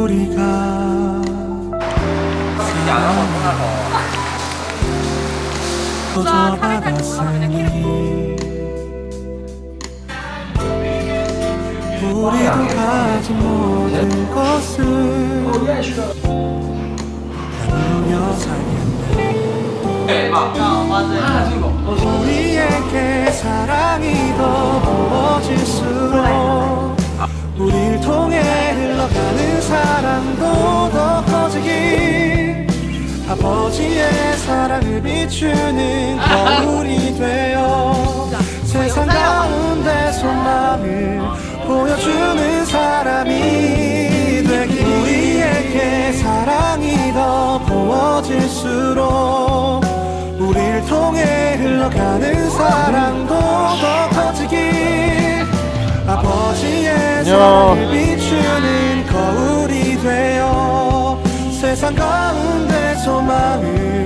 우리가 이제 안 하고 떠나서 터져 받았으니 우리도 가진 모든 것을 나누며 살겠네 네, 막 어, 맞아요. 우리에게 사랑이 더 흘러가는 사랑도 더 커지길. 아버지의 사랑을 비추는 거울이 되어 세상 가운데 소망을 보여주는 사람이 되길. 우리에게 사랑이 더 부어질수록 우릴 통해 흘러가는 사랑도 되며 비추는 거울이 되어 세상 가운데 소망을